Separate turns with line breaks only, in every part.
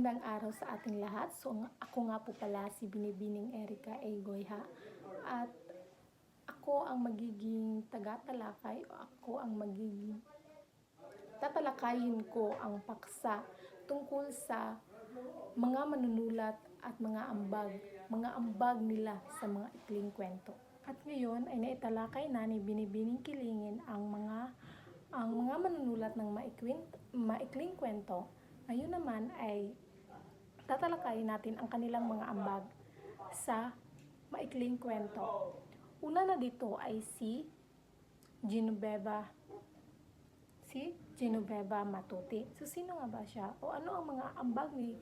Magandang araw sa ating lahat. So, ako nga po pala si Binibining Erika A. Goyha. At ako ang magiging taga-talakay o ako ang magiging tatalakayin ko ang paksa tungkol sa mga manunulat at mga ambag, mga ambag nila sa mga ikling kwento. At ngayon ay naitalakay na ni Binibining Kilingin ang mga ang mga manunulat ng maikwin, maikling kwento. Ngayon naman ay tatalakayin natin ang kanilang mga ambag sa maikling kwento. Una na dito ay si Genoveva si Genoveva Matuti. So, sino nga ba siya? O ano ang mga ambag ni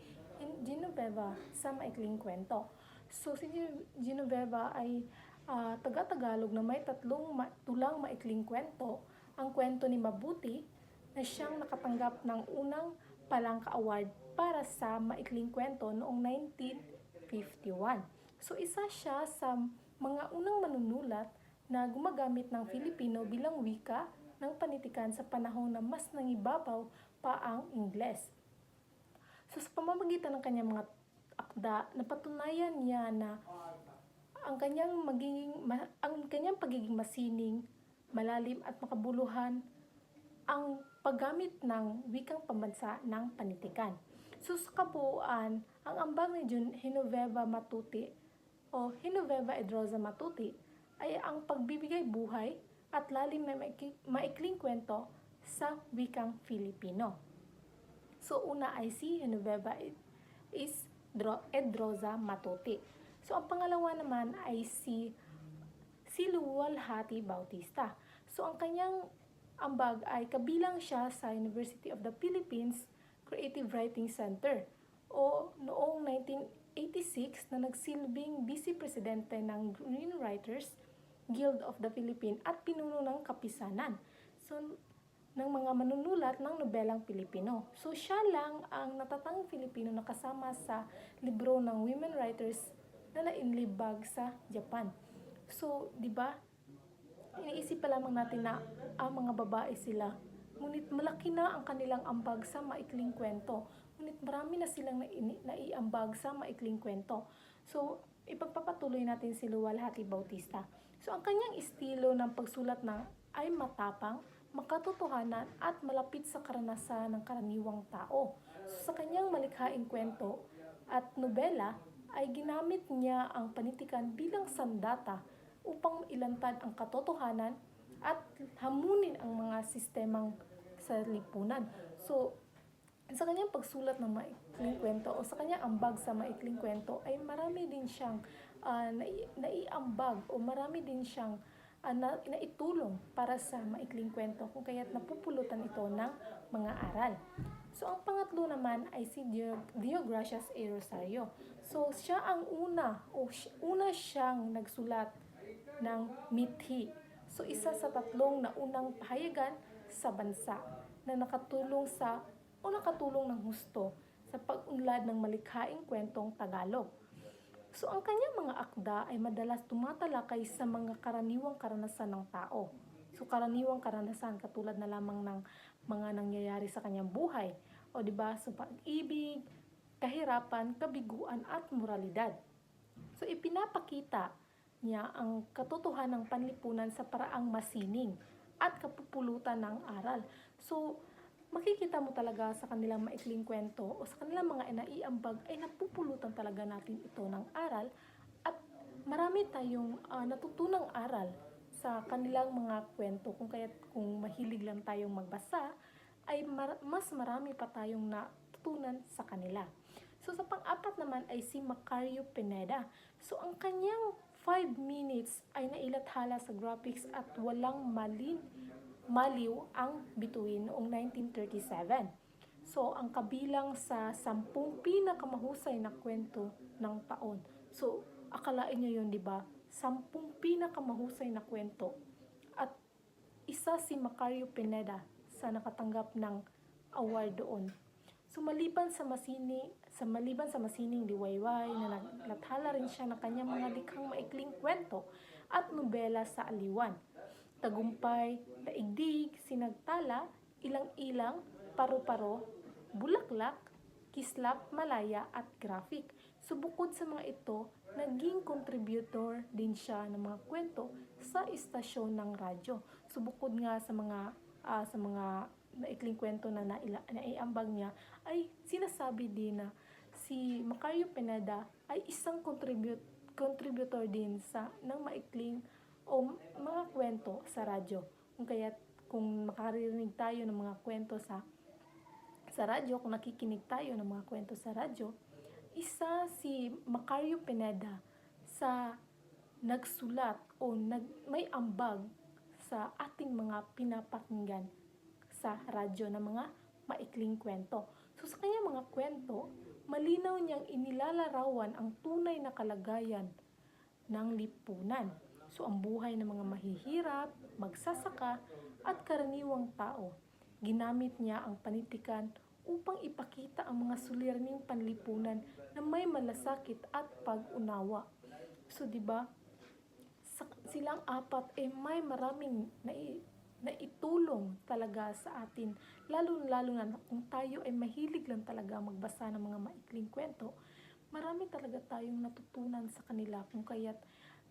Genoveva sa maikling kwento? So, si Gen- Genoveva ay ah, taga-Tagalog na may tatlong ma- tulang maikling kwento. Ang kwento ni Mabuti na siyang nakatanggap ng unang Palangka Award para sa maikling kwento noong 1951. So, isa siya sa mga unang manunulat na gumagamit ng Filipino bilang wika ng panitikan sa panahon na mas nangibabaw pa ang Ingles. So sa pamamagitan ng kanyang mga akda, napatunayan niya na ang kanyang magiging ma- ang kanyang pagiging masining, malalim at makabuluhan ang paggamit ng wikang pambansa ng panitikan. So sa kabuuan, ang ambag ni Jun Genoveva Matuti o Genoveva Edrosa Matuti ay ang pagbibigay buhay at lalim na maikling kwento sa wikang Filipino. So una ay si Genoveva is Dro- Edrosa Matuti. So ang pangalawa naman ay si si Luwalhati Bautista. So ang kanyang ambag ay kabilang siya sa University of the Philippines Creative Writing Center o noong 1986 na nagsilbing vice presidente ng Green Writers Guild of the Philippines at pinuno ng kapisanan. So, ng mga manunulat ng nobelang Pilipino. So, siya lang ang natatang Filipino na kasama sa libro ng women writers na nainlibag sa Japan. So, di ba, iniisip pa lamang natin na ang mga babae sila. Ngunit malaki na ang kanilang ambag sa maikling kwento. Ngunit marami na silang naiambag sa maikling kwento. So, ipagpapatuloy natin si Luwalhati Bautista. So, ang kanyang estilo ng pagsulat na ay matapang, makatotohanan at malapit sa karanasan ng karaniwang tao. So, sa kanyang malikhaing kwento at nobela ay ginamit niya ang panitikan bilang sandata upang ilantad ang katotohanan at hamunin ang mga sistemang sa lipunan. So, sa kanyang pagsulat ng maikling kwento o sa kanyang ambag sa maikling kwento ay marami din siyang nai- naiambag o marami din siyang ah, na, naitulong para sa maikling kwento kung kaya't napupulutan ito ng mga aral. So, ang pangatlo naman ay si Dio, Dio Gracias A. Rosario. So, siya ang una o una siyang nagsulat ng mithi. So, isa sa tatlong naunang pahayagan sa bansa na nakatulong sa o nakatulong ng husto sa pag-unlad ng malikhaing kwentong Tagalog. So, ang kanyang mga akda ay madalas tumatalakay sa mga karaniwang karanasan ng tao. So, karaniwang karanasan katulad na lamang ng mga nangyayari sa kanyang buhay. O, di ba? So, pag-ibig, kahirapan, kabiguan, at moralidad. So, ipinapakita niya ang katotohanan ng panlipunan sa paraang masining at kapupulutan ng aral. So, makikita mo talaga sa kanilang maikling kwento o sa kanilang mga naiambag ay napupulutan talaga natin ito ng aral at marami tayong ah, natutunang aral sa kanilang mga kwento kung kaya kung mahilig lang tayong magbasa ay mar- mas marami pa tayong natutunan sa kanila. So sa pang-apat naman ay si Macario Pineda. So ang kanyang 5 minutes ay nailathala sa graphics at walang malin maliw ang bituin noong 1937. So, ang kabilang sa sampung pinakamahusay na kwento ng taon. So, akalain nyo yun, di ba? Sampung pinakamahusay na kwento. At isa si Macario Pineda sa nakatanggap ng award doon. So, maliban sa masini, sa maliban sa masining liwayway na naglathala rin siya ng kanyang mga likhang maikling kwento at nobela sa aliwan tagumpay, daigdig, sinagtala, ilang-ilang, paru-paro, bulaklak, kislap, malaya at graphic. So bukod sa mga ito, naging contributor din siya ng mga kwento sa istasyon ng radyo. So bukod nga sa mga ah, sa mga naikling kwento na naila, naiambag niya, ay sinasabi din na si Macario Pineda ay isang contribute, contributor din sa ng maikling o mga kwento sa radyo. Kung kaya kung makarinig tayo ng mga kwento sa sa radyo, kung nakikinig tayo ng mga kwento sa radyo, isa si Macario Pineda sa nagsulat o nag, may ambag sa ating mga pinapakinggan sa radyo ng mga maikling kwento. So sa kanya mga kwento, malinaw niyang inilalarawan ang tunay na kalagayan ng lipunan. So ang buhay ng mga mahihirap, magsasaka, at karaniwang tao. Ginamit niya ang panitikan upang ipakita ang mga suliraning panlipunan na may malasakit at pag-unawa. So 'di ba? silang apat eh may maraming nai, naitulong talaga sa atin. Lalo-lalo na kung tayo ay mahilig lang talaga magbasa ng mga maikling kwento, marami talaga tayong natutunan sa kanila kung kaya't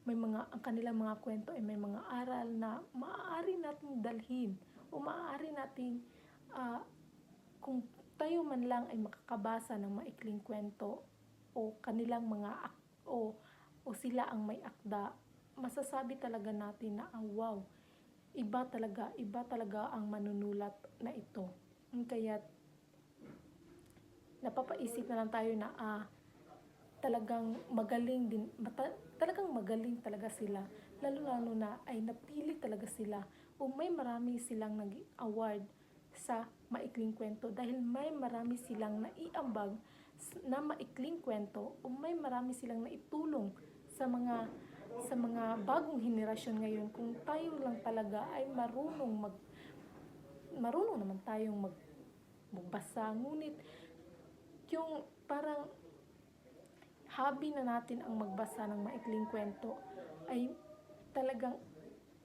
may mga ang kanilang mga kwento ay may mga aral na maaari nating dalhin o maaari nating ah, kung tayo man lang ay makakabasa ng maikling kwento o kanilang mga o o sila ang may akda masasabi talaga natin na ah, wow iba talaga iba talaga ang manunulat na ito. Kaya napapaisip na lang tayo na ah talagang magaling din talagang magaling talaga sila. Lalo lalo na ay napili talaga sila o may marami silang nag award sa maikling kwento dahil may marami silang naiambag na maikling kwento o may marami silang naitulong sa mga sa mga bagong henerasyon ngayon kung tayo lang talaga ay marunong mag marunong naman tayong mag magbasa ngunit yung parang hobby na natin ang magbasa ng maikling kwento ay talagang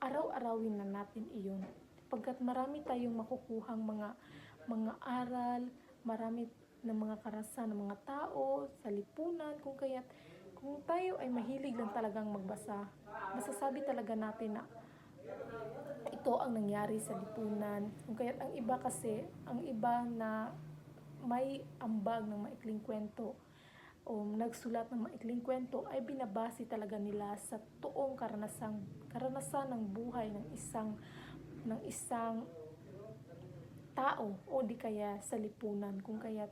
araw-arawin na natin iyon. Pagkat marami tayong makukuhang mga mga aral, marami ng mga karasan ng mga tao sa lipunan, kung kaya't kung tayo ay mahilig lang talagang magbasa, masasabi talaga natin na ito ang nangyari sa lipunan. Kung kaya't ang iba kasi, ang iba na may ambag ng maikling kwento o nagsulat ng maikling kwento ay binabase talaga nila sa toong karanasang karanasan ng buhay ng isang ng isang tao o di kaya sa lipunan kung kaya't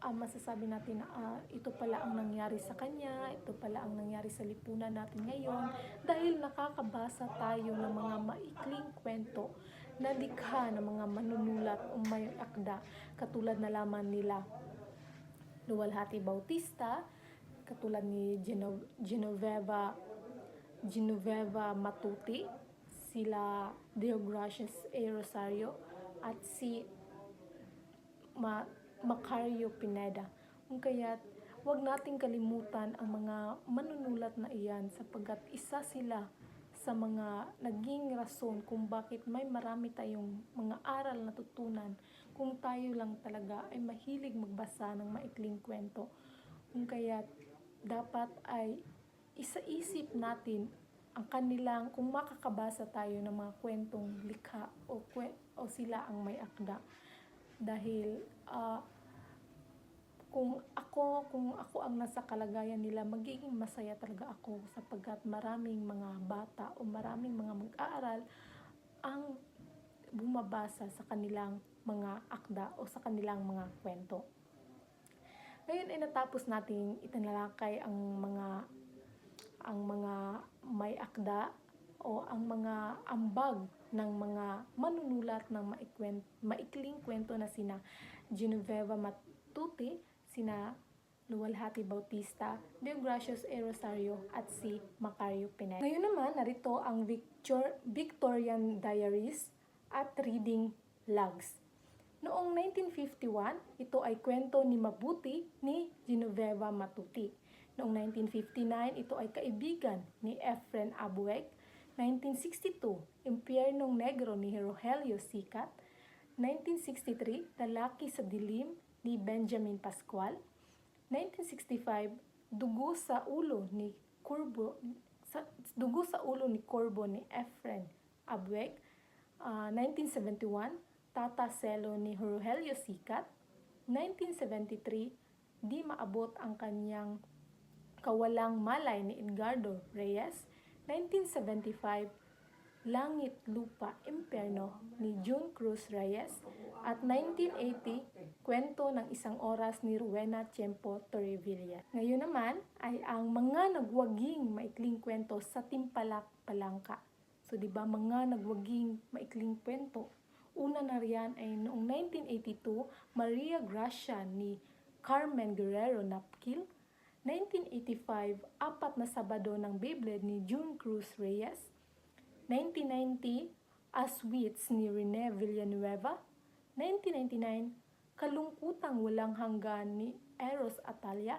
ah, masasabi natin na ah, ito pala ang nangyari sa kanya, ito pala ang nangyari sa lipunan natin ngayon dahil nakakabasa tayo ng mga maikling kwento na likha ng mga manunulat o may akda katulad na lamang nila Luwalhati Bautista, katulad ni Geno- Genoveva Genoveva Matuti, sila Deogracias A. Rosario, at si Ma Macario Pineda. Kaya't huwag nating kalimutan ang mga manunulat na iyan sapagkat isa sila sa mga naging rason kung bakit may marami tayong mga aral na tutunan kung tayo lang talaga ay mahilig magbasa ng maikling kwento. Kung kaya dapat ay isaisip natin ang kanilang kung makakabasa tayo ng mga kwentong likha o, o sila ang may akda. Dahil ah, kung ako kung ako ang nasa kalagayan nila magiging masaya talaga ako sapagkat maraming mga bata o maraming mga mag-aaral ang bumabasa sa kanilang mga akda o sa kanilang mga kwento. Ngayon ay natapos nating itinalakay ang mga ang mga may akda o ang mga ambag ng mga manunulat ng maikwen, maikling kwento na sina Genoveva Matuti, sina Luwalhati Bautista, Deogracius A. Rosario at si Macario Pineda. Ngayon naman, narito ang Victor, Victorian Diaries at Reading Logs. Noong 1951, ito ay kwento ni Mabuti ni Genoveva Matuti. Noong 1959, ito ay kaibigan ni Efren Abueg. 1962, Impyernong Negro ni Rogelio Sicat. 1963, Lalaki sa Dilim ni Benjamin Pascual. 1965, Dugo sa ulo ni Curbo sa, Dugo sa ulo ni Corbo ni Efren Abweg. Ah, 1971, Tata Selo ni Rogelio Sicat. 1973, di maabot ang kanyang kawalang malay ni Edgardo Reyes. 1975, Langit, Lupa, Imperno ni June Cruz Reyes. At 1980, Kwento ng Isang Oras ni Rowena Tiempo Torrevilla. Ngayon naman ay ang mga nagwaging maikling kwento sa Timpalak, Palangka. So, di ba, mga nagwaging maikling kwento. Una na riyan ay noong 1982, Maria Gracia ni Carmen Guerrero Napkil. 1985, Apat na Sabado ng Beyblade ni June Cruz Reyes. 1990, Aswits ni Rene Villanueva. 1999, Kalungkutang Walang Hanggan ni Eros Atalia.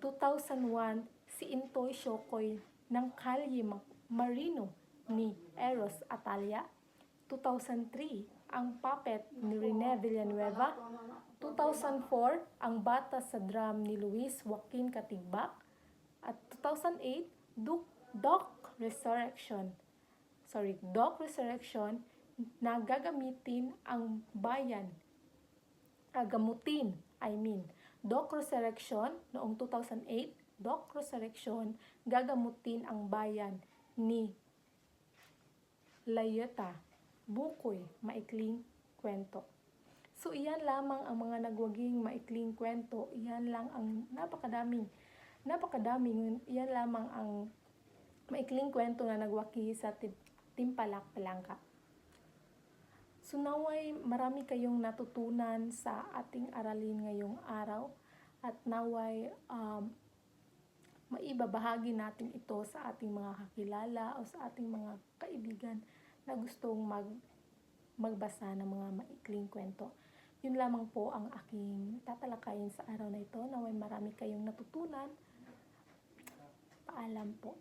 2001, Si Intoy Shokoy ng Kalye Ma- Marino ni Eros Atalia. 2003, Ang Puppet ni Rene Villanueva. 2004, Ang Bata sa Drum ni Luis Joaquin Katigbak. At 2008, Doc, Doc Resurrection. Sorry, Doc Resurrection na gagamitin ang bayan. Gagamutin, I mean. Doc Resurrection noong 2008, Doc Resurrection gagamutin ang bayan ni Layeta, Bukoy, Maikling Kwento. So, iyan lamang ang mga nagwaging maikling kwento. Iyan lang ang napakadaming, napakadaming, iyan lamang ang maikling kwento na nagwaki sa Tim- Timpalak, Palangka. So naway marami kayong natutunan sa ating aralin ngayong araw at naway um, maibabahagi natin ito sa ating mga kakilala o sa ating mga kaibigan na gustong mag magbasa ng mga maikling kwento. Yun lamang po ang aking tatalakayin sa araw na ito. Naway marami kayong natutunan. Paalam po.